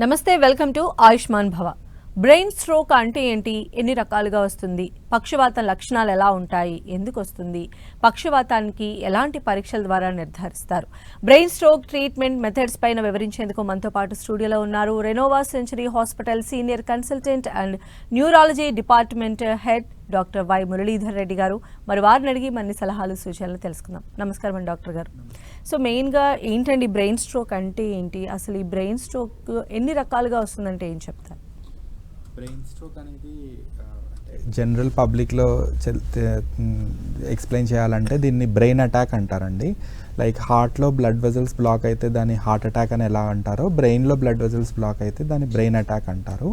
నమస్తే welcome to Ayushman భవ. Brain stroke అంటే ఏంటి? ఎన్ని రకాలుగా వస్తుంది? పక్షవాతం లక్షణాలు ఎలా ఉంటాయి? ఎందుకు వస్తుంది? పక్షవాతానికి ఎలాంటి పరీక్షల ద్వారా నిర్ధారిస్తారు? బ్రెయిన్ స్ట్రోక్ ట్రీట్మెంట్ మెథడ్స్ పైన వివరించేందుకు మనతో పాటు స్టూడియోలో ఉన్నారు Renova Century Hospital senior consultant and neurology department head doctor Y Muralidhar Reddy గారు. మరి వారిని అడిగి మరిన్ని సలహాలు సూచనలు తెలుసుకుందాం. నమస్కారం అండి డాక్టర్ గారు. సో మెయిన్గా ఏంటండి బ్రెయిన్ స్ట్రోక్ అంటే ఏంటి? అసలు ఈ బ్రెయిన్ స్ట్రోక్ ఎన్ని రకాలుగా వస్తుందంటే ఏం చెప్తారు? బ్రెయిన్ స్ట్రోక్ అనేది జనరల్ పబ్లిక్లో ఎక్స్ప్లెయిన్ చేయాలంటే దీన్ని బ్రెయిన్ అటాక్ అంటారండి. లైక్ హార్ట్లో బ్లడ్ వెజల్స్ బ్లాక్ అయితే దాన్ని హార్ట్ అటాక్ అని ఎలా అంటారో బ్రెయిన్లో బ్లడ్ వెజల్స్ బ్లాక్ అయితే దాన్ని బ్రెయిన్ అటాక్ అంటారు.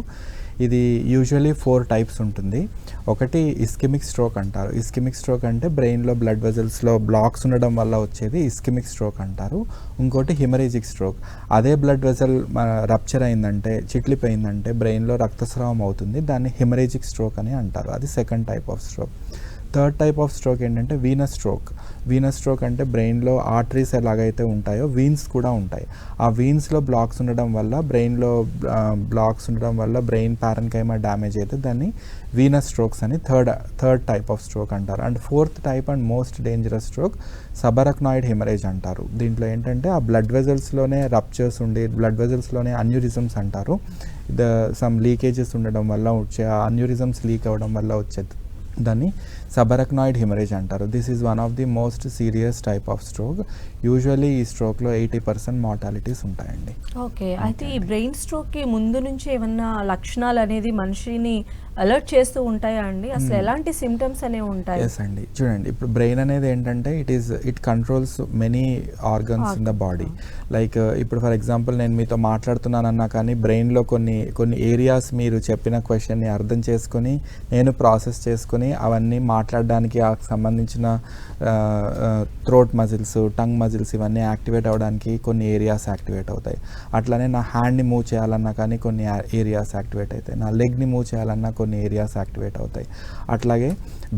ఇది యూజువలీ ఫోర్ టైప్స్ ఉంటుంది. ఒకటి ఇస్కిమిక్ స్ట్రోక్ అంటారు. ఇస్కిమిక్ స్ట్రోక్ అంటే బ్రెయిన్లో బ్లడ్ వెజల్స్లో బ్లాక్స్ ఉండడం వల్ల వచ్చేది ఇస్కిమిక్ స్ట్రోక్ అంటారు. ఇంకోటి హిమరేజిక్ స్ట్రోక్ అదే బ్లడ్ వెజల్ రప్చర్ అయిందంటే చిట్లిపోయిందంటే బ్రెయిన్లో రక్తస్రావం అవుతుంది. దాన్ని హిమరేజిక్ స్ట్రోక్ అని అంటారు. అది second type of stroke third type of stroke ఏంటంటే వీనస్ స్ట్రోక్ వీనస్ స్ట్రోక్ అంటే బ్రెయిన్లో ఆర్టరీస్ ఎలాగైతే ఉంటాయో వీన్స్ కూడా ఉంటాయి. ఆ వీన్స్లో బ్లాక్స్ ఉండడం వల్ల బ్రెయిన్లో బ్లాక్స్ ఉండడం వల్ల బ్రెయిన్ ప్యారన్కైమా డ్యామేజ్ అయితే దాన్ని వీనస్ స్ట్రోక్స్ అని third third type of stroke అంటారు. And fourth type and most dangerous stroke subarachnoid haemorrhage అంటారు. దీంట్లో ఏంటంటే ఆ బ్లడ్ వెజల్స్లోనే రప్చర్స్ ఉండి బ్లడ్ వెజల్స్లోనే అన్యూరిజమ్స్ అంటారు. ద సమ్ లీకేజెస్ ఉండడం వల్ల వచ్చే ఆ అన్యూరిజమ్స్ లీక్ అవ్వడం వల్ల వచ్చే దాన్ని సబరక్నాయిడ్ హిమరేజ్ అంటారు. This is one of the most serious type of stroke usually ఈ స్ట్రోక్లో ఎయిటీ పర్సెంట్ మార్టాలిటీస్ ఉంటాయండి. ఓకే అయితే ఈ బ్రెయిన్ స్ట్రోక్కి ముందు నుంచి ఏమన్నా లక్షణాలు అనేది మనిషిని అలర్ట్ చేస్తూ ఉంటాయా అండి? అసలు ఎలాంటి సిమ్టమ్స్ అనేవి ఉంటాయి? ఎస్ అండి. చూడండి ఇప్పుడు బ్రెయిన్ అనేది ఏంటంటే it is it controls many organs in the body like ఇప్పుడు ఫర్ ఎగ్జాంపుల్ నేను మీతో మాట్లాడుతున్నానన్నా కానీ బ్రెయిన్లో కొన్ని కొన్ని ఏరియాస్ మీరు చెప్పిన క్వశ్చన్ని అర్థం చేసుకొని నేను ప్రాసెస్ చేసుకొని అవన్నీ మాట్లాడడానికి ఆ సంబంధించిన థ్రోట్ మజిల్స్ టంగ్ మజిల్స్ ఇవన్నీ యాక్టివేట్ అవ్వడానికి కొన్ని ఏరియాస్ యాక్టివేట్ అవుతాయి. అట్లనే నా హ్యాండ్ని మూవ్ చేయాలన్నా కానీ కొన్ని ఏరియాస్ యాక్టివేట్ అవుతాయి. నా లెగ్ని మూవ్ చేయాలన్నా కొన్ని ఏరియాస్ యాక్టివేట్ అవుతాయి. అట్లాగే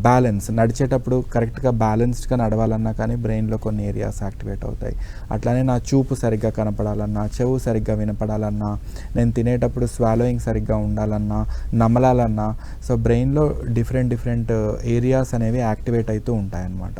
బ్యాలెన్స్ నడిచేటప్పుడు కరెక్ట్గా బ్యాలెన్స్డ్గా నడవాలన్నా కానీ బ్రెయిన్లో కొన్ని ఏరియాస్ యాక్టివేట్ అవుతాయి. అట్లానే నా చూపు సరిగ్గా కనపడాలన్నా చెవు సరిగ్గా వినపడాలన్నా నేను తినేటప్పుడు స్వాలోయింగ్ సరిగ్గా ఉండాలన్నా నమలాలన్నా సో బ్రెయిన్లో డిఫరెంట్ డిఫరెంట్ ఏరియా ఏరియాస్ అనేవి యాక్టివేట్ అవుతూ ఉంటాయన్నమాట.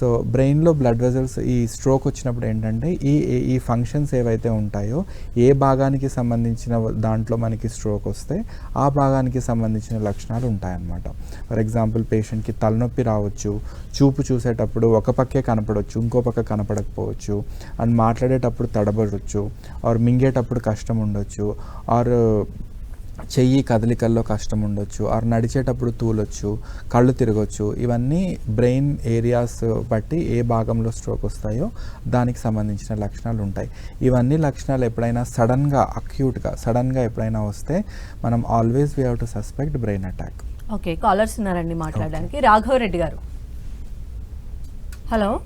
సో బ్రెయిన్లో బ్లడ్ వెజల్స్ ఈ స్ట్రోక్ వచ్చినప్పుడు ఏంటంటే ఈ ఈ- ఫంక్షన్స్ ఏవైతే ఉంటాయో ఏ భాగానికి సంబంధించిన దాంట్లో మనకి స్ట్రోక్ వస్తే ఆ భాగానికి సంబంధించిన లక్షణాలు ఉంటాయన్నమాట. ఫర్ ఎగ్జాంపుల్ పేషెంట్కి తలనొప్పి రావచ్చు చూపు చూసేటప్పుడు ఒక పక్కే కనపడవచ్చు ఇంకో పక్క కనపడకపోవచ్చు అండ్ మాట్లాడేటప్పుడు తడబడవచ్చు ఆర్ మింగేటప్పుడు కష్టం ఉండొచ్చు ఆర్ చెయ్యి కదలికల్లో కష్టం ఉండొచ్చు ఆర్ నడిచేటప్పుడు తూలొచ్చు కళ్ళు తిరగొచ్చు ఇవన్నీ బ్రెయిన్ ఏరియాస్ బట్టి ఏ భాగంలో స్ట్రోక్ వస్తాయో దానికి సంబంధించిన లక్షణాలు ఉంటాయి. ఇవన్నీ లక్షణాలు ఎప్పుడైనా సడన్గా అక్యూట్గా సడన్గా ఎప్పుడైనా వస్తే మనం always we have to suspect brain attack. Okay callers ఉన్నారండి మాట్లాడడానికి. రాఘవరెడ్డి గారు. హలో.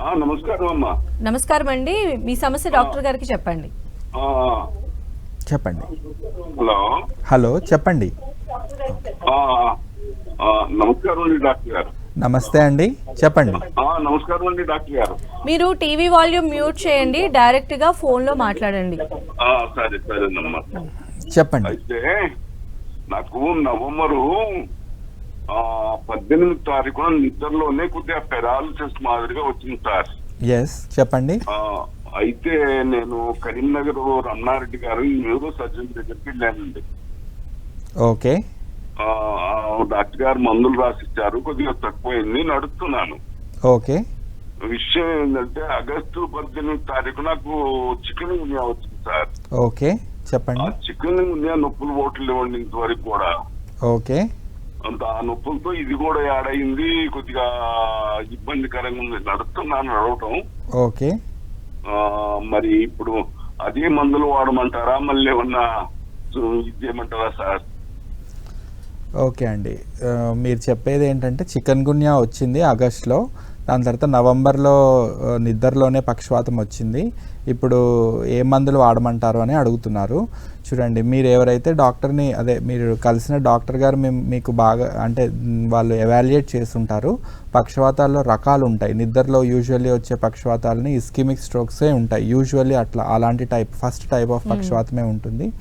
ఆ, నమస్కారం అమ్మా. నమస్కారం అండి. మీ సమస్య డాక్టర్ గారికి చెప్పండి. ఆ, చెప్పండి. హలో. హలో చెప్పండి. ఆ, ఆ, నమస్కారం అండి డాక్టర్ గారు. నమస్తే అండి చెప్పండి. ఆ, నమస్కారం అండి డాక్టర్ గారు. మీరు టీవీ వాల్యూమ్ మ్యూట్ చేయండి డైరెక్ట్గా ఫోన్లో మాట్లాడండి. ఆ, సరే సరేనమ్మా. చెప్పండి. అయితే నాకు నవంబరు ఆ, పద్దెనిమిది తారీఖున నిద్రలోనే కొద్దిగా పెరాలసిస్ మాదిరిగా వచ్చింది సార్. ఎస్ చెప్పండి. ఆ, అయితే నేను కరీంనగర్ రమణారెడ్డి గారు న్యూరో సర్జన్ దగ్గరికి వెళ్ళానండి. ఓకే. డాక్టర్ గారు మందులు రాసిచ్చారు కొద్దిగా తక్కువైంది నడుస్తున్నాను ఓకే. విషయం ఏంటంటే ఆగస్టు పద్దెనిమిది తారీఖు నాకు చికెన్ గున్యా వచ్చింది సార్. ఓకే చెప్పండి. చికెన్ గున్యా నొప్పులు ఓట్లు ఇవ్వండి ఇంతవరకు కూడా. ఓకే. అంత ఆ నొప్పులతో ఇది కూడా యాడ్ అయింది కొద్దిగా ఇబ్బందికరంగా ఉంది. నడుస్తున్నాను నడవటం. ఓకే. మరి ఇప్పుడు అదే మందులు వాడమంటారా? మళ్ళీ ఉన్న ఇదేమంటారా సార్? ఓకే అండి. మీరు చెప్పేది ఏంటంటే చికెన్ గున్యా వచ్చింది ఆగస్ట్లో. దాని తర్వాత నవంబర్లో నిద్రలోనే పక్షవాతం వచ్చింది. ఇప్పుడు ఏ మందులు వాడమంటారు అని అడుగుతున్నారు. చూడండి మీరు ఎవరైతే డాక్టర్ని అదే మీరు కలిసిన డాక్టర్ గారు మేము మీకు బాగా అంటే వాళ్ళు ఎవాల్యుయేట్ చేస్తుంటారు పక్షవాతాల్లో రకాలు ఉంటాయి. నిద్రలో యూజువల్లీ వచ్చే పక్షవాతాలని ఇస్కిమిక్ స్ట్రోక్సే ఉంటాయి. యూజువల్లీ అట్లా అలాంటి టైప్ ఫస్ట్ టైప్ ఆఫ్ పక్షవాతమే ఉంటుంది.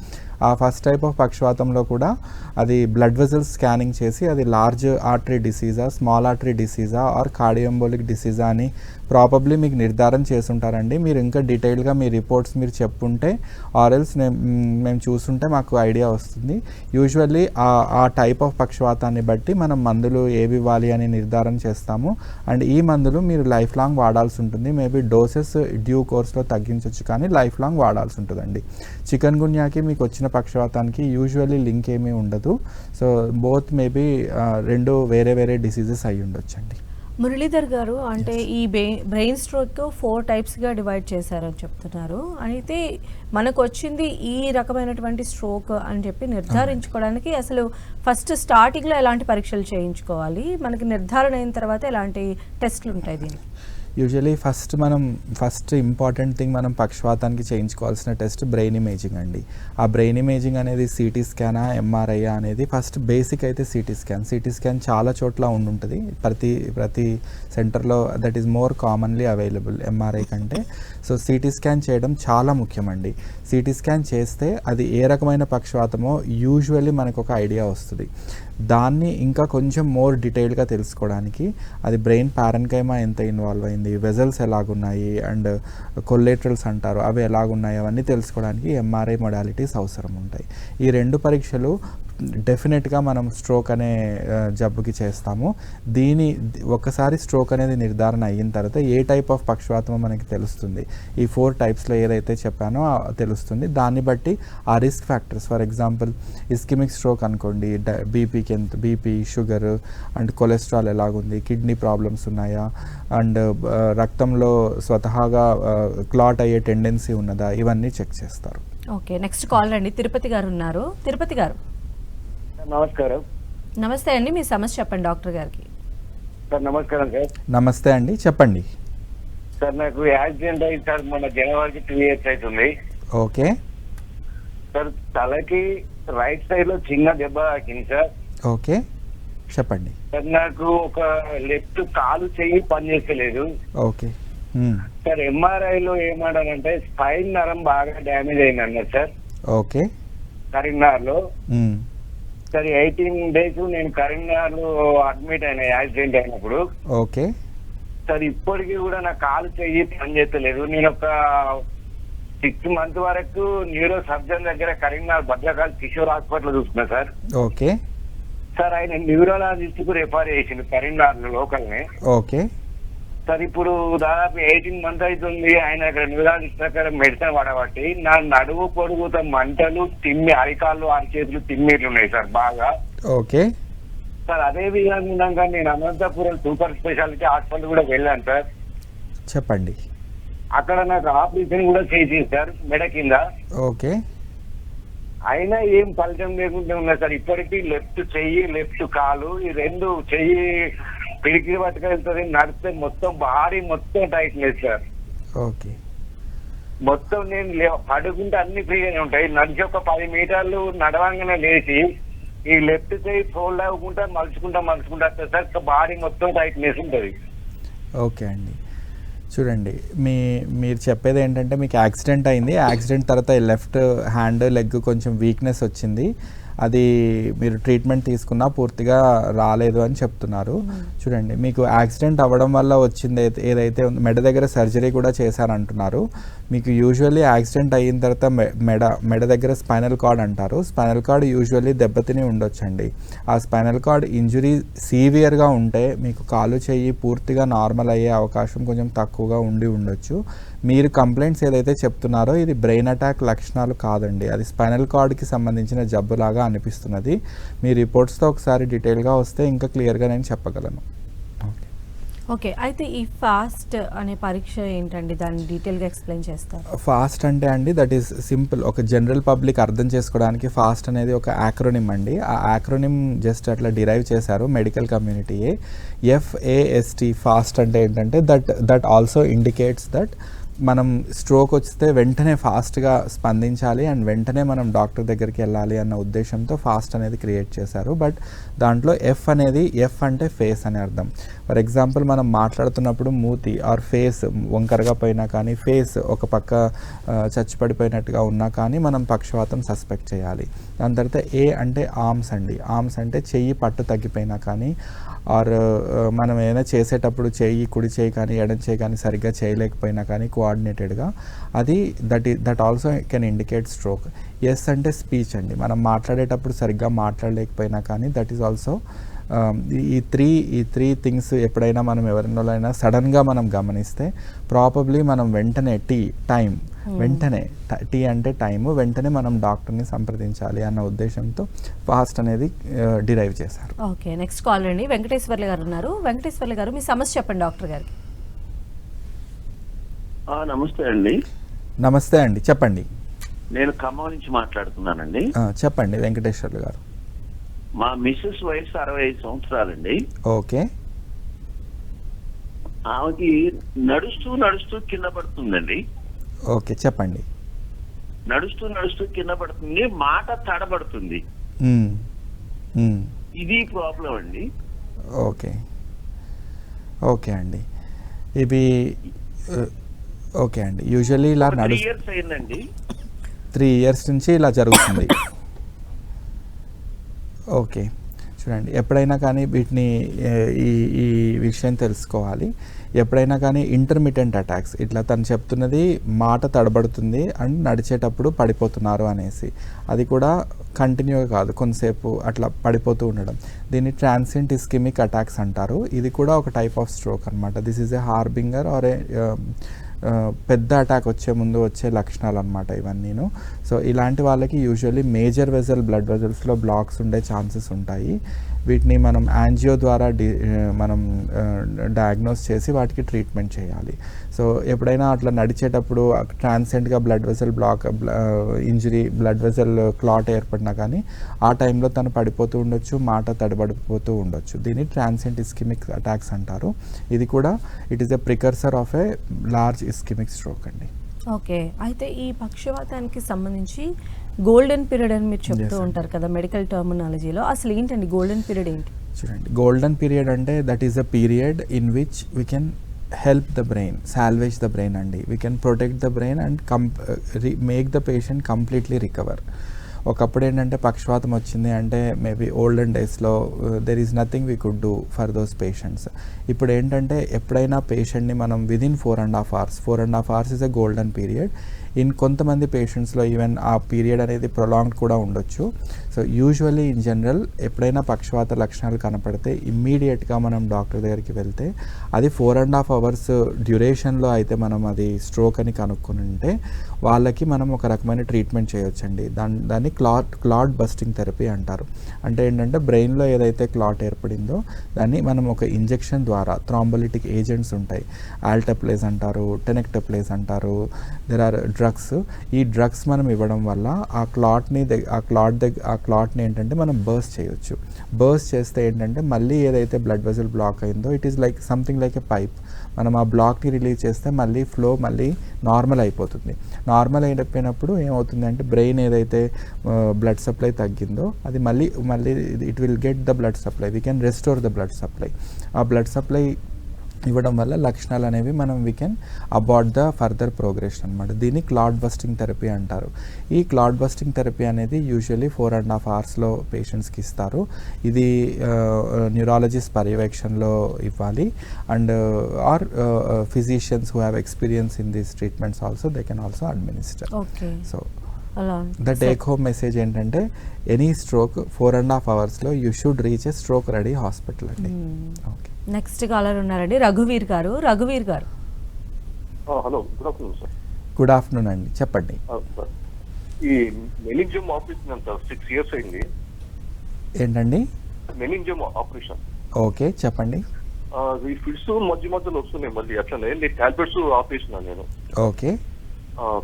ఆ ఫస్ట్ టైప్ ఆఫ్ పక్షవాతంలో కూడా అది బ్లడ్ వెజల్స్ స్కానింగ్ చేసి అది లార్జ్ ఆర్టరీ డిసీజా స్మాల్ ఆర్టరీ డిసీజా ఆర్ కార్డియంబోలిక్ డిసీజా అని ప్రాబబ్లీ మీకు నిర్ధారణ చేసుంటారండి మీరు ఇంకా డీటెయిల్గా మీ రిపోర్ట్స్ మీరు చెప్పుంటే ఆర్ఎల్స్ మేము చూస్తుంటే మాకు ఐడియా వస్తుంది. యూజువల్లీ ఆ ఆ టైప్ ఆఫ్ పక్షవాతాన్ని బట్టి మనం మందులు ఏవి ఇవ్వాలి అని నిర్ధారణ చేస్తాము. అండ్ ఈ మందులు మీరు లైఫ్ లాంగ్ వాడాల్సి ఉంటుంది. మేబీ డోసెస్ డ్యూ కోర్స్లో తగ్గించవచ్చు కానీ లైఫ్ లాంగ్ వాడాల్సి ఉంటుందండి. చికెన్ గున్యాకి మీకు వచ్చిన పక్షవాతానికి యూజువల్లీ లింక్ ఏమీ ఉండదు. సో బోత్ మేబీ రెండు వేరే వేరే డిసీజెస్ అయి ఉండొచ్చండి. మురళీధర్ గారు అంటే ఈ బ్రెయిన్ స్ట్రోక్ ఫోర్ టైప్స్గా డివైడ్ చేశారని చెప్తున్నారు. అయితే మనకు వచ్చింది ఈ రకమైనటువంటి స్ట్రోక్ అని చెప్పి నిర్ధారించుకోవడానికి అసలు ఫస్ట్ స్టార్టింగ్లో ఎలాంటి పరీక్షలు చేయించుకోవాలి? మనకి నిర్ధారణ అయిన తర్వాత ఎలాంటి టెస్ట్లు ఉంటాయి దీనికి? యూజువలీ ఫస్ట్ మనం ఫస్ట్ ఇంపార్టెంట్ థింగ్ మనం పక్షవాతానికి చేయించుకోవాల్సిన టెస్ట్ బ్రెయిన్ ఇమేజింగ్ అండి. ఆ బ్రెయిన్ ఇమేజింగ్ అనేది సిటీ స్కానా ఎంఆర్ఐ అనేది ఫస్ట్ బేసిక్ అయితే సిటీ స్కాన్ సిటీ స్కాన్ చాలా చోట్ల ఉండుంటుంది. ప్రతి ప్రతి సెంటర్లో that is more commonly available MRI కంటే. సో సిటీ స్కాన్ చేయడం చాలా ముఖ్యమండి. సిటీ స్కాన్ చేస్తే అది ఏ రకమైన పక్షవాతమో యూజువల్లీ మనకు ఒక ఐడియా వస్తుంది. దాన్ని ఇంకా కొంచెం మోర్ డీటెయిల్గా తెలుసుకోవడానికి అది బ్రెయిన్ పారన్కైమా ఎంత ఇన్వాల్వ్ అయింది వెజల్స్ ఎలాగున్నాయి అండ్ కొల్లేట్రల్స్ అంటారు అవి ఎలాగున్నాయి అవన్నీ తెలుసుకోవడానికి ఎంఆర్ఐ మొడాలిటీస్ అవసరం ఉంటాయి. ఈ రెండు పరీక్షలు డెఫినెట్గా మనం స్ట్రోక్ అనే జబ్బుకి చేస్తాము. దీని ఒకసారి స్ట్రోక్ అనేది నిర్ధారణ అయిన తర్వాత ఏ టైప్ ఆఫ్ పక్షవాతం మనకి తెలుస్తుంది. ఈ ఫోర్ టైప్స్లో ఏదైతే చెప్పానో తెలుస్తుంది. దాన్ని బట్టి ఆ risk factors for example ischemic stroke అనుకోండి బీపీ బీపీకి ఎంత బీపీ షుగర్ అండ్ కొలెస్ట్రాల్ ఎలాగుంది కిడ్నీ ప్రాబ్లమ్స్ ఉన్నాయా? అండ్ రక్తంలో స్వతహాగా క్లాట్ అయ్యే టెండెన్సీ ఉన్నదా? ఇవన్నీ చెక్ చేస్తారు. ఓకే నెక్స్ట్ కాల్ అండి తిరుపతి గారు ఉన్నారు. తిరుపతి గారు. నమస్కారం. నమస్తే అండి మీ సమస్య చెప్పండి డాక్టర్ గారికి. సార్ నమస్కారం సార్. నమస్తే అండి చెప్పండి. సార్ నాకు యాక్సిడెంట్ అయింది సార్ మన జనవరికి టూ ఇయర్స్ అవుతుంది. ఓకే. సార్ తలకి రైట్ సైడ్లో చిన్న దెబ్బ తాకింది సార్. ఓకే. చెప్పండి. నాకు ఒక లెఫ్ట్ కాలు చెయ్యి పనిచేస్తలేదు. ఓకే. సార్ ఎంఆర్ఐ లో ఏమన్నారంటే స్పైన్ నరం బాగా డ్యామేజ్ అయింది అన్నారు సార్. ఓకే. కరీంనగర్లో. సార్ ఎయిటీన్ డేస్ నేను కరీంనగర్లో అడ్మిట్ అయినా యాక్సిడెంట్ అయినప్పుడు. ఓకే. సార్ ఇప్పటికీ కూడా నా కాలు చెయ్యి పనిచేస్తలేదు. నేను ఒక సిక్స్ మంత్ వరకు న్యూరో సర్జన్ దగ్గర కరీంనగర్ భద్రకాళి కిషోర్ హాస్పిటల్ చూసుకున్నా సార్. ఓకే. సార్ ఆయన న్యూరాలజిస్ట్కు రిఫర్ చేసిండు కరీంనగర్ లోకల్ని ఓకే. సార్ ఇప్పుడు దాదాపు ఎయిటీన్ మంత్ అవుతుంది ఆయన అక్కడ న్యూరాలజిస్ట్ దగ్గర మెడిసిన్ వాడబట్టి. నా నడువు పొడుగుతో మంటలు తిమ్మి అరికాళ్ళు అరిచేతులు తిమ్మిర్లు ఉన్నాయి సార్ బాగా. ఓకే. సార్ అదే విధంగా నేను అనంతపురం సూపర్ స్పెషాలిటీ హాస్పిటల్ కూడా వెళ్ళాను సార్. చెప్పండి. అక్కడ నాకు ఆపరేషన్ కూడా చేసి సార్ మెడ కింద. ఓకే. అయినా ఏం ఫలితం లేకుండా ఉన్నా సార్ ఇప్పటికీ లెఫ్ట్ చెయ్యి లెఫ్ట్ కాలు ఈ రెండు చెయ్యి పిడికి పట్టుకెళ్తుంది నడిస్తే మొత్తం బాడీ మొత్తం టైట్ లేదు సార్. ఓకే. మొత్తం నేను పడుకుంటే అన్ని ఫ్రీగానే ఉంటాయి. నడిచి ఒక పది మీటర్లు నడవంగానే లేచి ఈ లెఫ్ట్ చెయ్యి ఫోల్డ్ అవ్వకుండా మలుచుకుంటా మలుచుకుంటా సార్ బాడీ మొత్తం టైట్నెస్ ఉంటుంది. ఓకే అండి. చూడండి మీ మీరు చెప్పేది ఏంటంటే మీకు యాక్సిడెంట్ అయింది. యాక్సిడెంట్ తర్వాత లెఫ్ట్ హ్యాండ్ లెగ్ కొంచెం వీక్నెస్ వచ్చింది. అది మీరు ట్రీట్మెంట్ తీసుకున్నా పూర్తిగా రాలేదు అని చెప్తున్నారు. చూడండి మీకు యాక్సిడెంట్ అవ్వడం వల్ల వచ్చింది ఏదైతే- మెడ దగ్గర సర్జరీ కూడా చేశారంటున్నారు. మీకు యూజువల్లీ యాక్సిడెంట్ అయిన తర్వాత మెడ మెడ దగ్గర స్పైనల్ కార్డ్ అంటారు. స్పైనల్ కార్డ్ యూజువల్లీ దెబ్బతిని ఉండొచ్చండి. ఆ స్పైనల్ కార్డ్ ఇంజురీ సీవియర్గా ఉంటే మీకు కాలు చెయ్యి పూర్తిగా నార్మల్ అయ్యే అవకాశం కొంచెం తక్కువగా ఉండి ఉండొచ్చు. మీరు కంప్లైంట్స్ ఏదైతే చెప్తున్నారో ఇది బ్రెయిన్ అటాక్ లక్షణాలు కాదండి. అది స్పైనల్ కార్డ్కి సంబంధించిన జబ్బులాగా అనిపిస్తున్నది. మీ రిపోర్ట్స్తో ఒకసారి డీటెయిల్గా వస్తే ఇంకా క్లియర్గా నేను చెప్పగలను. ఓకే. ఓకే అయితే ఈ ఫాస్ట్ అనే పరీక్ష ఏంటండి? దాన్ని డీటెయిల్గా ఎక్స్ప్లెయిన్ చేస్తారు? ఫాస్ట్ అంటే అండి దట్ ఈస్ సింపుల్ ఒక జనరల్ పబ్లిక్ అర్థం చేసుకోవడానికి ఫాస్ట్ అనేది ఒక యాక్రోనిమ్ అండి. ఆ యాక్రోనిమ్ జస్ట్ అట్లా డిరైవ్ చేశారు medical కమ్యూనిటీయే F A S T fast అంటే ఏంటంటే that that also indicates that మనం స్ట్రోక్ వస్తే వెంటనే ఫాస్ట్గా స్పందించాలి అండ్ వెంటనే మనం డాక్టర్ దగ్గరికి వెళ్ళాలి అన్న ఉద్దేశంతో ఫాస్ట్ అనేది క్రియేట్ చేశారు. బట్ దాంట్లో ఎఫ్ అనేది ఎఫ్ అంటే ఫేస్ అని అర్థం. ఫర్ ఎగ్జాంపుల్ మనం మాట్లాడుతున్నప్పుడు మూతి ఆర్ ఫేస్ వంకరగా పోయినా కానీ ఫేస్ ఒక పక్క చచ్చిపడిపోయినట్టుగా ఉన్నా కానీ మనం పక్షవాతం సస్పెక్ట్ చేయాలి. దాని తర్వాత ఏ అంటే ఆర్మ్స్ అండి. ఆర్మ్స్ అంటే చెయ్యి పట్టు తగ్గిపోయినా కానీ ఆర్ మనం ఏదైనా చేసేటప్పుడు చేయి కుడి చేయి కానీ ఎడం చేయి కానీ సరిగ్గా చేయలేకపోయినా కానీ కోఆర్డినేటెడ్గా అది దట్ ఈ that also can indicate stroke. S అంటే స్పీచ్ అండి. మనం మాట్లాడేటప్పుడు సరిగ్గా మాట్లాడలేకపోయినా కానీ దట్ ఈస్ ఆల్సో ఈ త్రీ ఈ త్రీ థింగ్స్ ఎప్పుడైనా మనం ఎవరినైనా సడన్గా మనం గమనిస్తే ప్రాపబ్లీ మనం వెంటనే టీ టైం వెంటనే టీ అంటే టైము వెంటనే మనం డాక్టర్ని సంప్రదించాలి అన్న ఉద్దేశంతో ఫాస్ట్ అనేది డిరైవ్ చేశారు. ఓకే నెక్స్ట్ కాల్ అండి వెంకటేశ్వర్లు గారు ఉన్నారు. వెంకటేశ్వర్లు గారు మీ సమస్య చెప్పండి డాక్టర్ గారికి. ఆ, నమస్తే అండి. నమస్తే అండి చెప్పండి. నేను ఖమ్మం నుంచి మాట్లాడుతున్నానండి. ఆ, చెప్పండి వెంకటేశ్వర్లు గారు. మా మిస్సెస్ వయసు అరవై ఐదు సంవత్సరాలండి. ఓకే. ఆమెకి నడుస్తూ నడుస్తూ కింద పడుతుందండి. ఓకే చెప్పండి. నడుస్తూ నడుస్తూ కింద పడుతుంది మాట తడబడుతుంది. ఇది ప్రాబ్లం అండి. ఓకే. ఓకే అండి. ఆ, ఓకే అండి. యూజువల్లీ ఇలా త్రీ నడు ఇయర్స్ అయిందండి. త్రీ ఇయర్స్ నుంచి ఇలా జరుగుతుంది. ఓకే. చూడండి ఎప్పుడైనా కానీ వీటిని ఈ ఈ విషయం తెలుసుకోవాలి. ఎప్పుడైనా కానీ ఇంటర్మీడియంట్ అటాక్స్ ఇట్లా తను చెప్తున్నది మాట తడబడుతుంది అండ్ నడిచేటప్పుడు పడిపోతున్నారు అనేసి. అది కూడా కంటిన్యూగా కాదు కొంతసేపు అట్లా పడిపోతూ ఉండడం. దీన్ని ట్రాన్సియంట్ ఇస్కిమిక్ అటాక్స్ అంటారు. ఇది కూడా ఒక టైప్ ఆఫ్ స్ట్రోక్ అనమాట this is a harbinger or a పెద్ద అటాక్ వచ్చే ముందు వచ్చే లక్షణాలు అనమాట ఇవన్నీను. సో ఇలాంటి వాళ్ళకి యూజువల్లీ మేజర్ వెజల్ బ్లడ్ వెజల్స్లో బ్లాక్స్ ఉండే ఛాన్సెస్ ఉంటాయి. వీటిని మనం యాంజియో ద్వారా డి మనం డయాగ్నోస్ చేసి వాటికి ట్రీట్మెంట్ చేయాలి. సో ఎప్పుడైనా అట్లా నడిచేటప్పుడు ట్రాన్సెంట్గా blood vessel block injury blood vessel clot ఏర్పడినా కానీ ఆ టైంలో తను పడిపోతూ ఉండొచ్చు మాట తడబడిపోతూ ఉండొచ్చు. దీన్ని ట్రాన్సెంట్ ఇస్కిమిక్ అటాక్స్ అంటారు. ఇది కూడా it is a precursor of a large ischemic stroke అండి. ఓకే. అయితే ఈ పక్షవాతానికి సంబంధించి గోల్డెన్ పీరియడ్ అని మీరు చెప్తూ ఉంటారు కదా మెడికల్ టర్మినాలజీలో అసలు ఏంటండి గోల్డెన్ పీరియడ్ ఏంటి? చూడండి గోల్డెన్ పీరియడ్ అంటే that is a period in which we can help the brain salvage the brain అండి. We can protect the brain and come make the patient completely recover ఒకప్పుడు ఏంటంటే పక్షవాతం వచ్చింది అంటే మేబీ ఓల్డెన్ డేస్లో there is nothing we could do for those patients ఇప్పుడు ఏంటంటే ఎప్పుడైనా పేషెంట్ని మనం within four and half hours four and half hours is a golden period in కొంతమంది పేషెంట్స్లో ఈవెన్ ఆ పీరియడ్ అనేది ప్రొలాంగ్డ్ కూడా ఉండొచ్చు. సో యూజువల్లీ ఇన్ జనరల్ ఎప్పుడైనా పక్షవాత లక్షణాలు కనపడితే ఇమ్మీడియట్గా మనం డాక్టర్ దగ్గరికి వెళ్తే అది ఫోర్ అండ్ హాఫ్ అవర్స్ డ్యూరేషన్లో అయితే మనం అది స్ట్రోక్ అని కనుక్కొని ఉంటే వాళ్ళకి మనం ఒక రకమైన ట్రీట్మెంట్ చేయొచ్చండి. దాన్ని దాన్ని క్లాట్ క్లాట్ బస్టింగ్ థెరపీ అంటారు. అంటే ఏంటంటే బ్రెయిన్లో ఏదైతే క్లాట్ ఏర్పడిందో దాన్ని మనం ఒక ఇంజెక్షన్ ద్వారా థ్రాంబోలిటిక్ ఏజెంట్స్ ఉంటాయి. ఆల్టప్లేస్ అంటారు టెనెక్టప్లేస్ అంటారు. దెర్ ఆర్ డ్రగ్స్ ఈ డ్రగ్స్ మనం ఇవ్వడం వల్ల ఆ క్లాట్ని ఆ క్లాట్ దగ్గర ఆ క్లాట్ని ఏంటంటే మనం బర్స్ చేయొచ్చు. బర్స్ చేస్తే ఏంటంటే మళ్ళీ ఏదైతే బ్లడ్ వెజల్ బ్లాక్ అయిందో it is like something like a pipe మనం ఆ బ్లాక్ని రిలీజ్ చేస్తే మళ్ళీ ఫ్లో మళ్ళీ నార్మల్ అయిపోతుంది. నార్మల్ అయిపోయినప్పుడు ఏమవుతుంది అంటే బ్రెయిన్ ఏదైతే బ్లడ్ సప్లై తగ్గిందో అది మళ్ళీ మళ్ళీ it will get the blood supply we can restore the blood supply ఆ బ్లడ్ సప్లై ఇవ్వడం వల్ల లక్షణాలు అనేవి మనం we can abort the further progression అనమాట దీన్ని క్లాట్ బస్టింగ్ థెరపీ అంటారు. ఈ క్లాట్ బస్టింగ్ థెరపీ అనేది యూజువల్లీ ఫోర్ అండ్ హాఫ్ అవర్స్లో పేషెంట్స్కి ఇస్తారు. ఇది న్యూరాలజిస్ట్ పర్యవేక్షణలో ఇవ్వాలి. And or physicians who have experience in these treatments also they can also administer okay so the take home message ఏంటంటే any stroke four and half అవర్స్లో you should reach a stroke ready hospital అండి. Okay. Next caller ఉన్నారండి రఘువీర్ గారు. రఘువీర్ గారు. Hello good afternoon sir. Good afternoon అండి. చెప్పండి. ఈ meningioma operation sir six years అయింది. ఏంటండి? మెనింజియం ఆపరేషన్. ఓకే చెప్పండి. ఆ, ఈ ఫిట్స్ మధ్య మధ్యలో వస్తున్నాయి మళ్ళీ అట్లనే. నేను టాబ్లెట్స్ ఆపేసిన నేను. ఓకే.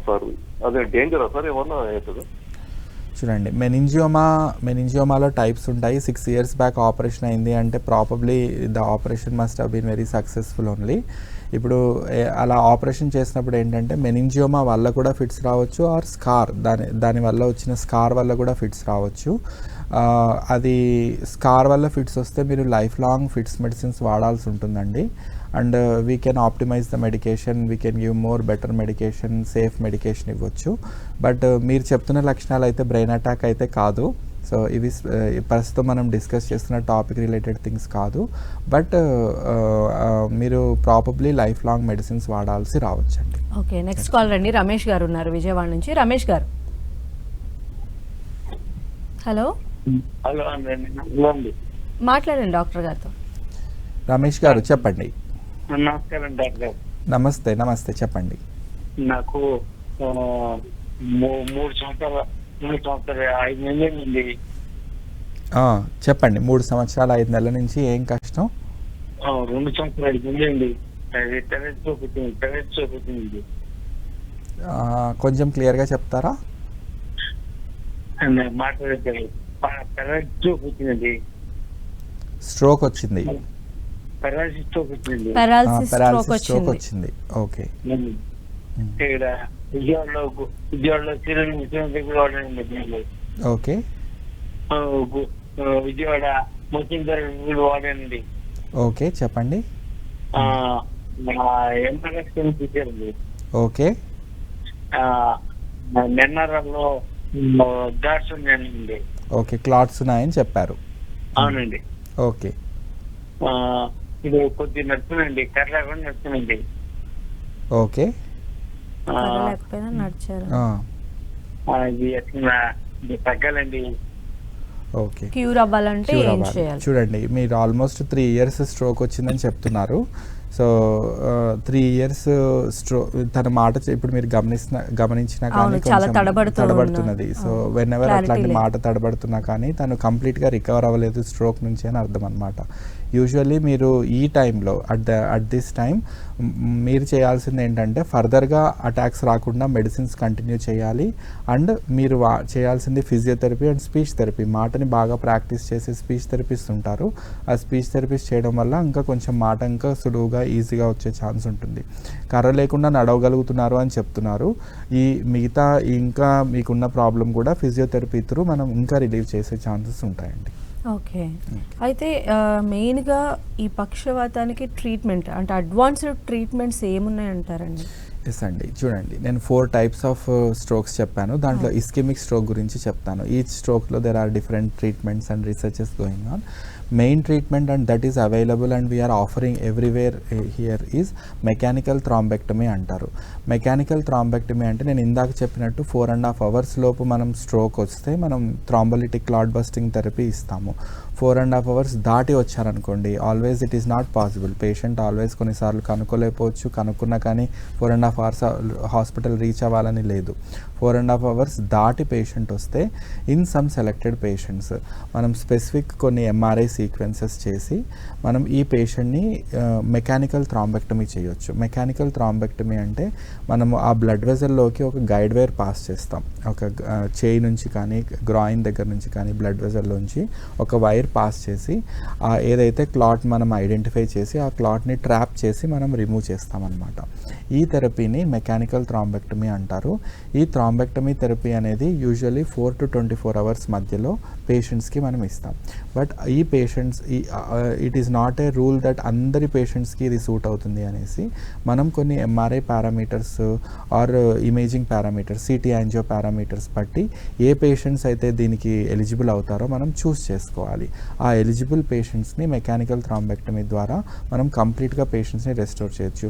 సార్ అదే డేంజరా సార్ ఏమన్నా అవుతుంది? చూడండి మెనింజియోమా మెనింజియోమాలో టైప్స్ ఉంటాయి. సిక్స్ ఇయర్స్ బ్యాక్ ఆపరేషన్ అయింది అంటే probably the operation must have been very successful only ఇప్పుడు అలా ఆపరేషన్ చేసినప్పుడు ఏంటంటే మెనింజియోమా వల్ల కూడా ఫిట్స్ రావచ్చు ఆర్ స్కార్ దాని దాని వల్ల వచ్చిన స్కార్ వల్ల కూడా ఫిట్స్ రావచ్చు. అది స్కార్ వల్ల ఫిట్స్ వస్తే మీరు లైఫ్ లాంగ్ ఫిట్స్ మెడిసిన్స్ వాడాల్సి ఉంటుందండి. And we can optimise the medication we can give more better medication safe medication ఇవ్వచ్చు. బట్ మీరు చెప్తున్న లక్షణాలు అయితే బ్రెయిన్ అటాక్ అయితే కాదు. సో ఇవి ఆ, ప్రస్తుతం మనం డిస్కస్ చేస్తున్న టాపిక్ రిలేటెడ్ థింగ్స్ కాదు. బట్ మీరు ప్రాపబ్లీ లైఫ్ లాంగ్ మెడిసిన్స్ వాడాల్సి రావచ్చండి. ఓకే నెక్స్ట్ కాల్ రండి. రమేష్ గారు ఉన్నారు విజయవాడ నుంచి. రమేష్ గారు. హలో హలో మాట్లాడండి డాక్టర్ గారితో. రమేష్ గారు చెప్పండి. నమస్కారం డాక్టర్ నమస్తే నమస్తే చెప్పండి. నాకు మూడు సంవత్సరాల మూడు సంవత్సరాల ఐదు నెలలు ఉంది ఆ, చెప్పండి మూడు సంవత్సరాల ఐదు నెలల నుంచి ఏం కష్టం? రెండు సంవత్సరాల ఐదు నెలలు ఉంది అది టెరెస్ చూపుతుంది టెరెస్ చూపుతుంది ఆ, కొంచెం క్లియర్గా చెప్తారా? మాట్లాడతారు టెరెస్ చూపుతుంది స్ట్రోక్ వచ్చింది. పెరాలసిస్ స్ట్రోక్ పెరాలసిస్ స్ట్రోక్ వచ్చింది. ఓకే ఇక్కడ విజయవాడలో గు- విజయవాడలో ముఖ్యమంత్రి నేను. ఓకే విజయవాడ ముఖ్యమంత్రి వాడండి. ఓకే చెప్పండి. ఓకే నెన్నరంలో డాట్స్ ఉన్నాయండి ఓకే క్లాట్స్ ఉన్నాయని చెప్పారు. అవునండి. ఓకే ఆ, ఇది కొద్ది నడుచునండి కర్ర కూడా నడుచునండి ఓకే. లేకపోయినా నడిచారు. ఇది తగ్గాలండి. ఓకే. క్యూర్ అవ్వాలంటే Cure ఏం అవ్వాలి. చేయాలి? చూడండి మీరు ఆల్మోస్ట్ త్రీ ఇయర్స్ స్ట్రోక్ వచ్చిందని చెప్తున్నారు. సో త్రీ ఇయర్స్ స్ట్రో తన మాట చె- ఇప్పుడు మీరు గమనిస్తున్న గమనించినా కానీ తడబడుతున్నది. సో. వెన్ ఎవర్ అట్లాంటి. మాట తడబడుతున్నా కానీ తను కంప్లీట్గా రికవర్ అవ్వలేదు స్ట్రోక్ నుంచి అని అర్థం అనమాట యూజువల్లీ మీరు ఈ టైంలో at the at this time మీరు చేయాల్సింది ఏంటంటే ఫర్దర్గా అటాక్స్ రాకుండా మెడిసిన్స్ కంటిన్యూ చేయాలి. అండ్ మీరు వా చేయాల్సింది ఫిజియోథెరపీ అండ్ స్పీచ్ థెరపీ. మాటని బాగా ప్రాక్టీస్ చేసి స్పీచ్ థెరపిస్ట్ ఉంటారు. ఆ స్పీచ్ థెరపిస్ట్ చేయడం వల్ల ఇంకా కొంచెం మాట ఇంకా సులువుగా ఈజీగా వచ్చే ఛాన్స్ ఉంటుంది. కర్ర లేకుండా నడవగలుగుతున్నారు అని చెప్తున్నారు. ఈ మిగతా ఇంకా మీకున్న ప్రాబ్లం కూడా ఫిజియోథెరపీ త్రూ మనం ఇంకా రిలీవ్ చేసే ఛాన్సెస్ ఉంటాయండి. ఓకే. అయితే మెయిన్గా ఈ పక్షవాతానికి ట్రీట్మెంట్ అంటే అడ్వాన్స్డ్ ట్రీట్మెంట్స్ ఏమున్నాయంటారండి? ఎస్ అండి. చూడండి నేను ఫోర్ టైప్స్ ఆఫ్ స్ట్రోక్స్ చెప్పాను. దాంట్లో ఇస్కెమిక్ స్ట్రోక్ గురించి చెప్తాను. Each స్ట్రోక్లో there are different treatments and researches going on main treatment and that is available and we are offering everywhere here is mechanical thrombectomy అంటారు. Mechanical thrombectomy అంటే నేను ఇందాక చెప్పినట్టు four and half hours లోపు మనం stroke వస్తే మనం thrombolytic clot busting therapy ఇస్తాము. ఫోర్ అండ్ హాఫ్ అవర్స్ దాటి వచ్చారనుకోండి always it is not possible patient always కొన్నిసార్లు కనుక్కోలేకపోవచ్చు కనుక్కున్నా కానీ four and half hours hospital reach అవ్వాలని లేదు. ఫోర్ అండ్ హాఫ్ అవర్స్ దాటి పేషెంట్ వస్తే ఇన్ సమ్ సెలెక్టెడ్ పేషెంట్స్ మనం స్పెసిఫిక్ కొన్ని ఎంఆర్ఐ సీక్వెన్సెస్ చేసి మనం ఈ పేషెంట్ని మెకానికల్ థ్రాంబెక్టమీ చేయొచ్చు. మెకానికల్ థ్రాంబెక్టమీ అంటే మనము ఆ బ్లడ్ వెజల్లోకి ఒక గైడ్ వైర్ పాస్ చేస్తాం. ఒక చేయి నుంచి కానీ గ్రాయిన్ దగ్గర నుంచి కానీ బ్లడ్ వెజల్లోంచి ఒక వైర్ పాస్ చేసి ఆ ఏదైతే క్లాట్ మనం ఐడెంటిఫై చేసి ఆ క్లాట్ని ట్రాప్ చేసి మనం రిమూవ్ చేస్తామన్నమాట. ఈ థెరపీని మెకానికల్ థ్రాంబెక్టమీ అంటారు. ఈ థ్రాంబెక్టమీ థెరపీ అనేది usually four to twenty four hours మధ్యలో పేషెంట్స్కి మనం ఇస్తాం. బట్ ఈ పేషెంట్స్ ఈ it is not a rule that అందరి పేషెంట్స్కి ఇది సూట్ అవుతుంది అనేసి మనం కొన్ని MRI parameters or imaging parameters CT angio parameters బట్టి ఏ పేషెంట్స్ అయితే దీనికి ఎలిజిబుల్ అవుతారో మనం చూస్ చేసుకోవాలి. ఆ ఎలిజిబుల్ పేషెంట్స్ని మెకానికల్ థ్రాంబెక్టమీ ద్వారా మనం కంప్లీట్గా పేషెంట్స్ని రెస్టోర్ చేయొచ్చు.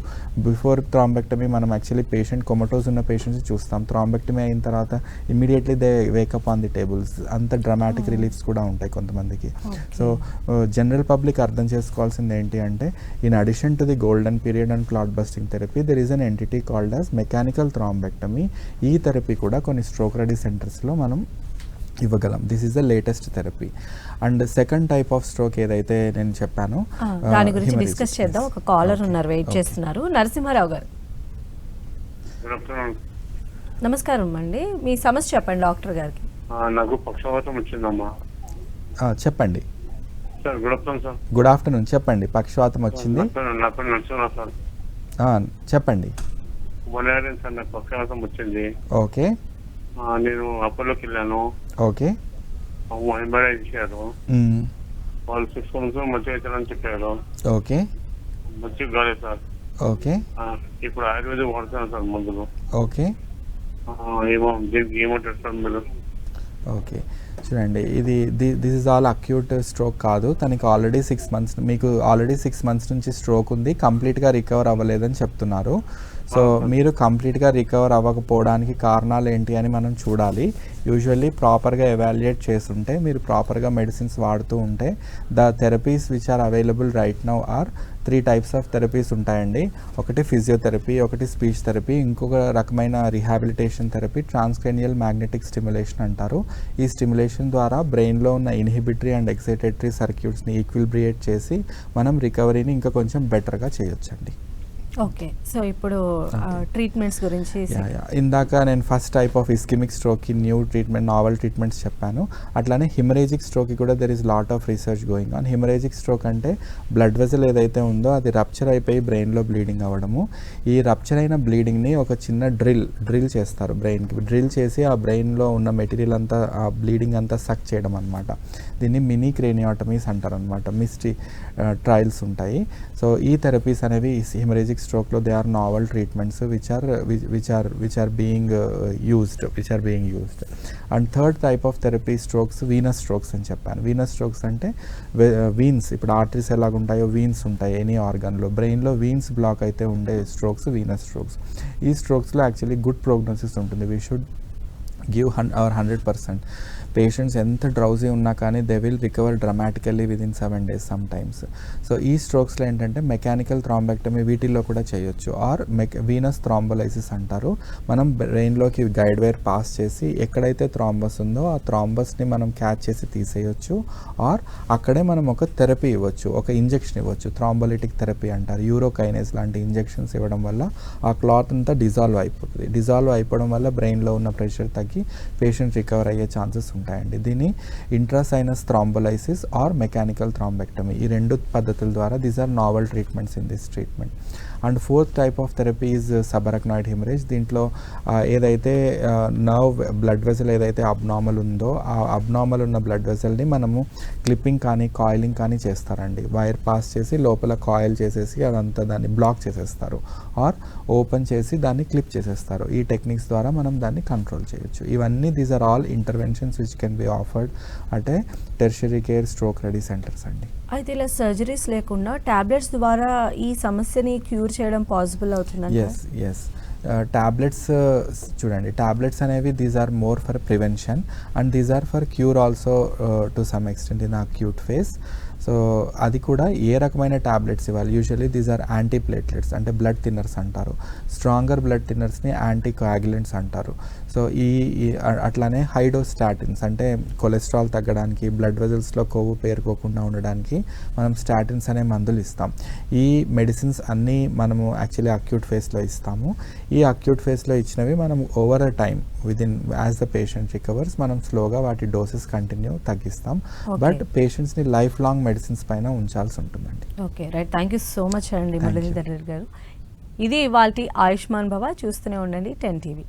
బిఫోర్ థ్రాంబెక్టమీ మనం యాక్చువల్లీ పేషెంట్ కొమటోస్ ఉన్న పేషెంట్స్ చూస్తాం. థ్రాంబెక్టమీ అయిన తర్వాత immediately they wake up on the tables అంత డ్రామాటిక్ రిలీఫ్స్ కూడా ఉంటాయి కొంతమందికి. సో జనరల్ పబ్లిక్ అర్థం చేసుకోవాల్సింది ఏంటి అంటే in addition to the golden period and clot busting therapy there is an entity called as mechanical thrombectomy ఈ థెరపీ కూడా కొన్ని స్ట్రోక్ రెడీ సెంటర్స్లో మనం ఇవ్వగలం. This is the latest therapy and second type of stroke ఏదైతే నేను చెప్పాను uh, దాని గురించి. డిస్కస్ చేద్దాం. ఒక కాలర్. ఉన్నారు వెయిట్. చేస్తున్నారు. నరసింహారావు గారు. నమస్కారం. అండి. మీ సమస్య చెప్పండి డాక్టర్ గారికి. నాకు పక్షవాతం వచ్చిందమ్మా. ఆ, చెప్పండి. Sir good afternoon sir. Good afternoon చెప్పండి. పక్షవాతం వచ్చింది. చెప్పండి వన్ ఇయర్ అయింది సార్ నాకు పక్షవాతం వచ్చింది. ఓకే. నేను అపోలోకి వెళ్ళాను ఓకే ఎంబైడ్ ఇచ్చారు మ్మ్. వాళ్ళు సిక్స్ మంత్స్ మంచిగా అవుతారని చెప్పారు. ఓకే. మంచిగా కాలేదు సార్. ఓకే. ఇప్పుడు ఆయుర్వేదం వాడుతున్నాను సార్ మందులు. ఓకే. ఏమో దీనికి ఏమంటారు సార్ మీరు? ఓకే. చూడండి ఇది this is all acute stroke కాదు. తనకి ఆల్రెడీ సిక్స్ మంత్స్ మీకు ఆల్రెడీ సిక్స్ మంత్స్ నుంచి స్ట్రోక్ ఉంది. కంప్లీట్గా రికవర్ అవ్వలేదని చెప్తున్నారు. సో మీరు కంప్లీట్గా రికవర్ అవ్వకపోవడానికి కారణాలు ఏంటి అని మనం చూడాలి. యూజువల్లీ ప్రాపర్గా ఎవాల్యుయేట్ చేస్తుంటే మీరు ప్రాపర్గా మెడిసిన్స్ వాడుతూ ఉంటే the therapies which are available right now are three types of therapies ఉంటాయండి. ఒకటి ఫిజియోథెరపీ ఒకటి స్పీచ్ థెరపీ ఇంకొక రకమైన rehabilitation therapy transcranial magnetic stimulation అంటారు. ఈ స్టిమ్యులేషన్ ద్వారా బ్రెయిన్లో ఉన్న ఇన్హిబిటరీ అండ్ ఎక్సైటేటరీ సర్క్యూట్స్ని ఈక్విల్బ్రియేట్ చేసి మనం రికవరీని ఇంకా కొంచెం బెటర్గా చేయొచ్చండి. ఓకే. సో ఇప్పుడు ట్రీట్మెంట్స్ గురించి ఇందాక నేను ఫస్ట్ టైప్ ఆఫ్ ఇస్కిమిక్ స్ట్రోక్కి న్యూ ట్రీట్మెంట్ నావల్ ట్రీట్మెంట్స్ చెప్పాను. అట్లానే హిమరేజిక్ స్ట్రోక్కి కూడా there is lot of research going on haemorrhagic stroke అంటే బ్లడ్ వెజల్ ఏదైతే ఉందో అది రప్చర్ అయిపోయి బ్రెయిన్లో బ్లీడింగ్ అవ్వడము. ఈ రప్చర్ అయిన బ్లీడింగ్ని ఒక చిన్న డ్రిల్ డ్రిల్ చేస్తారు బ్రెయిన్కి డ్రిల్ చేసి ఆ బ్రెయిన్లో ఉన్న మెటీరియల్ అంతా ఆ బ్లీడింగ్ అంతా సక్ చేయడం అనమాట దీన్ని మినీ క్రేనియాటమీస్ అంటారు అనమాట మిస్టీ ట్రయల్స్ ఉంటాయి. సో ఈ థెరపీస్ అనేవి haemorrhagic స్ట్రోక్లో they are novel treatments which are which are which are being used which are being used and third type of therapy strokes venous strokes అని చెప్పాను. Venous strokes అంటే veins ఇప్పుడు arteries ఎలాగ ఉంటాయో veins ఉంటాయి any ఆర్గన్లో బ్రెయిన్లో veins black అయితే ఉండే స్ట్రోక్స్ వీనస్ స్ట్రోక్స్ ఈ స్ట్రోక్స్లో యాక్చువల్లీ గుడ్ ప్రోగ్నోసిస్ ఉంటుంది. We should give an hour hundred percent patients ఎంత డ్రౌజీ ఉన్నా కానీ they will recover dramatically in seven days some times so ఈ స్ట్రోక్స్లో ఏంటంటే మెకానికల్ థ్రాంబెక్టమీ వీటిల్లో కూడా చేయొచ్చు. ఆర్ మెక్ వీనస్ థ్రాంబోలైసిస్ అంటారు. మనం బ్రెయిన్లోకి గైడ్ వైర్ పాస్ చేసి ఎక్కడైతే థ్రాంబస్ ఉందో ఆ థ్రాంబస్ని మనం క్యాచ్ చేసి తీసేయొచ్చు. ఆర్ అక్కడే మనం ఒక థెరపీ ఇవ్వచ్చు. ఒక ఇంజెక్షన్ ఇవ్వచ్చు. థ్రాంబోలిటిక్ థెరపీ అంటారు. యూరోకైనేస్ లాంటి ఇంజెక్షన్స్ ఇవ్వడం వల్ల ఆ క్లాత్ అంతా డిజాల్వ్ అయిపోతుంది. డిజాల్వ్ అయిపోవడం వల్ల బ్రెయిన్లో ఉన్న ప్రెషర్ తగ్గి పేషెంట్ రికవర్ అయ్యే ఛాన్సెస్ ఉంటాయి ఉంటాయండి. దీన్ని intrasinus thrombolysis or mechanical thrombectomy ఈ రెండు పద్ధతుల ద్వారా these are novel treatments in this treatment and fourth type of therapy is subarachnoid haemorrhage దీంట్లో ఏదైతే నర్వ్ బ్లడ్ వెసల్ ఏదైతే అబ్నార్మల్ ఉందో ఆ అబ్నార్మల్ ఉన్న బ్లడ్ వెసల్ని మనము క్లిప్పింగ్ కానీ కాయిలింగ్ కానీ చేస్తారండి. వైర్ పాస్ చేసి లోపల కాయిల్ చేసేసి అదంతా దాన్ని బ్లాక్ చేసేస్తారు. ఆర్ ఓపెన్ చేసి దాన్ని క్లిప్ చేసేస్తారు. ఈ టెక్నిక్స్ ద్వారా మనం దాన్ని కంట్రోల్ చేయొచ్చు. ఇవన్నీ these are all interventions which can be offered అంటే tertiary care stroke ready centres అండి. అయితే ఇలా సర్జరీస్ లేకుండా టాబ్లెట్స్ ద్వారా ఈ సమస్యని క్యూర్ చేయడం పాసిబుల్ అవుతుందంట ఎస్ ఎస్ టాబ్లెట్స్ చూడండి టాబ్లెట్స్ అనేవి these are more for prevention and these are for cure also to some extent in acute phase so అది కూడా ఏ రకమైన టాబ్లెట్స్ ఇవ్వాలి? Usually these are anti platelets అంటే బ్లడ్ థిన్నర్స్ అంటారు. స్ట్రాంగర్ బ్లడ్ థిన్నర్స్ని యాంటీ కోయాగులెంట్స్ అంటారు. సో ఈ అట్లానే హైడోస్టాటిన్స్ అంటే కొలెస్ట్రాల్ తగ్గడానికి బ్లడ్ వెజల్స్లో కొవ్వు పేరుకోకుండా ఉండడానికి మనం స్టాటిన్స్ అనే మందులు ఇస్తాం. ఈ మెడిసిన్స్ అన్నీ మనము యాక్చువల్లీ అక్యూట్ ఫేస్లో ఇస్తాము. ఈ అక్యూట్ ఫేస్లో ఇచ్చినవి మనం over a time within as the patient recovers మనం స్లోగా వాటి డోసెస్ కంటిన్యూ తగ్గిస్తాం. బట్ పేషెంట్స్ని లైఫ్ లాంగ్ మెడిసిన్స్ పైన ఉంచాల్సి ఉంటుందండి. Okay right. Thank you so much అండి. మురళీధర్ గారు. ఇది ఇవాళ ఆయుష్మాన్ భవ చూస్తూనే ఉండండి టెన్ టీవీ.